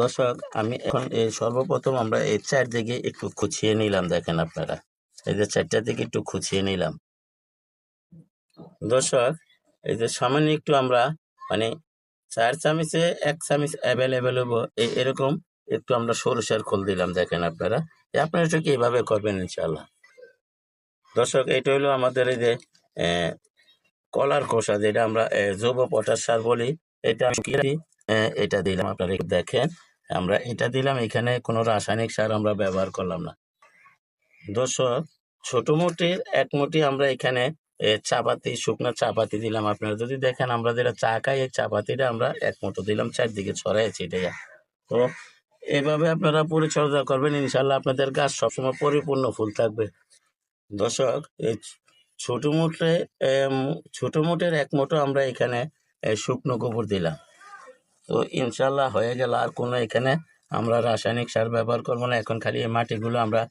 দর্শক, আমি এখন এই সর্বপ্রথম আমরা এই চার দিকে একটু খুঁচিয়ে নিলাম, দেখেন আপনারা। এই যে চারটার দিকে একটু খুঁচিয়ে নিলাম। দর্শক, এই যে সামান্য একটু আমরা মানে চার চামিচে এক চামিচ অ্যাভেলেবেল হব এরকম একটু আমরা সরষের খোল দিলাম, দেখেন আপনারা। আপনারা একটু কি এইভাবে করবেন ইনশাল্লাহ দর্শক, এটা হলো আমাদের এই যে কলার খোসা, যেটা আমরা জৈব পটাশ সার বলি, এটা এটা দিলাম আপনারা দেখেন। আমরা এটা দিলাম এখানে কোনো রাসায়নিক সার আমরা ব্যবহার করলাম না। দর্শক ছোট মুটির এক মুটি আমরা এখানে চাপাতি শুকনো চাপাতি দিলাম। আপনারা যদি দেখেন আমরা যেটা চা খাই এই চাপাতিটা আমরা এক মুঠো দিলাম চারদিকে ছড়াইছি এটা তো এভাবে আপনারা পরিচর্যা করবেন ইনশাল্লাহ আপনাদের গাছ সবসময় পরিপূর্ণ ফুল থাকবে। দর্শক এই ছোট এম, ছোট মুঠের এক মুঠো আমরা এখানে শুকনো গোবর দিলাম। তো ইনশাল্লাহ হয়ে গেল আর কোনো এখানে আমরা রাসায়নিক সার ব্যবহার করব না। এখন খালি এই মাটিগুলো আমরা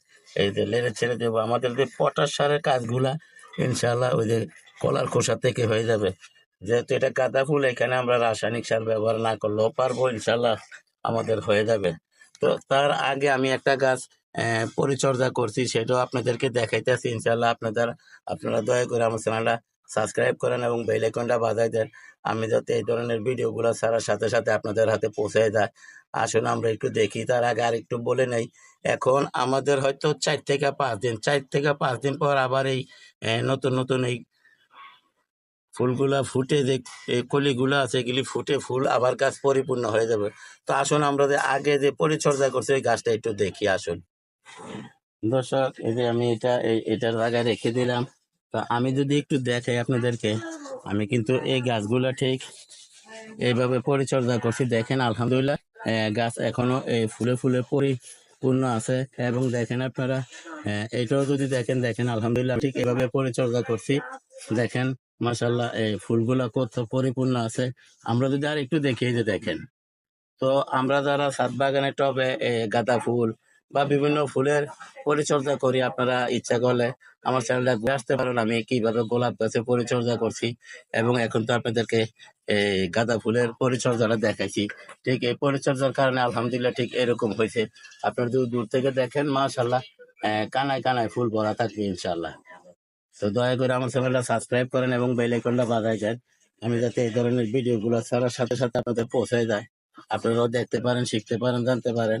এই যে লেড়ে ছেড়ে দেবো। আমাদের যে পটাশ সারের কাজগুলা ইনশাল্লাহ ওই যে কলার খোসা থেকে হয়ে যাবে। যেহেতু এটা গাঁদা ফুল, এখানে আমরা রাসায়নিক সার ব্যবহার না করলেও পারব ইনশাল্লাহ আমাদের হয়ে যাবে। তো তার আগে আমি একটা গাছ পরিচর্যা করছি, সেটাও আপনাদেরকে দেখাইতেছি ইনশাল্লাহ আপনাদের, আপনারা দয়া করে আমার চ্যানেলটা সাবস্ক্রাইব করেন এবং বেল আইকনটা বাজাই দেন। আমি যাতে এই ধরনের ভিডিওগুলো ছাড়ার সাথে সাথে আপনাদের হাতে পৌঁছে যায়। আসুন, আমরা একটু দেখি। তার আগে আর একটু বলে নেই। এখন আমাদের হয়তো চার থেকে পাঁচ দিন, চার থেকে পাঁচ দিন পর আবার এই নতুন নতুন এই ফুলগুলা ফুটে যে এই কলিগুলো আছে, এগুলি ফুটে ফুল আবার গাছ পরিপূর্ণ হয়ে যাবে। তো আসুন, আমরা যে আগে যে পরিচর্যা করছি, ওই গাছটা একটু দেখি। আসুন। দর্শক, এই যে আমি এটা এটার জায়গায় রেখে দিলাম। তো আমি যদি একটু দেখাই আপনাদেরকে, আমি কিন্তু এই গাছগুলা ঠিক এইভাবে পরিচর্যা করছি। দেখেন, আলহামদুলিল্লাহ গাছ এখনও এই ফুলে ফুলে পরিপূর্ণ আছে। এবং দেখেন আপনারা এটাও যদি দেখেন দেখেন, আলহামদুলিল্লাহ ঠিক এভাবে পরিচর্যা করছি। দেখেন মাসাল্লাহ এই ফুলগুলা কত পরিপূর্ণ আছে। আমরা যদি আর একটু দেখি যে দেখেন। তো আমরা যারা সাত বাগানের টবে গাঁদা ফুল বা বিভিন্ন ফুলের পরিচর্যা করি, আপনারা ইচ্ছা করলে আমার চ্যানেলটা ঘুরে আসতে পারেন। আমি কীভাবে গোলাপ গাছের পরিচর্যা করছি এবং এখন তো আপনাদেরকে এই গাঁদা ফুলের পরিচর্যাটা দেখাইছি। ঠিক এই পরিচর্যার কারণে আলহামদুলিল্লাহ ঠিক এরকম হয়েছে। আপনারা যদি দূর থেকে দেখেন মাশাল্লাহ কানায় কানায় ফুল ভরা থাকবে ইনশাল্লাহ তো দয়া করে আমার চ্যানেলটা সাবস্ক্রাইব করেন এবং বেল আইকনটা বাজায় দেন। আমি যাতে এই ধরনের ভিডিওগুলো ছাড়ার সাথে সাথে আপনাদের পৌঁছায় যায়। আপনারাও দেখতে পারেন, শিখতে পারেন, জানতে পারেন।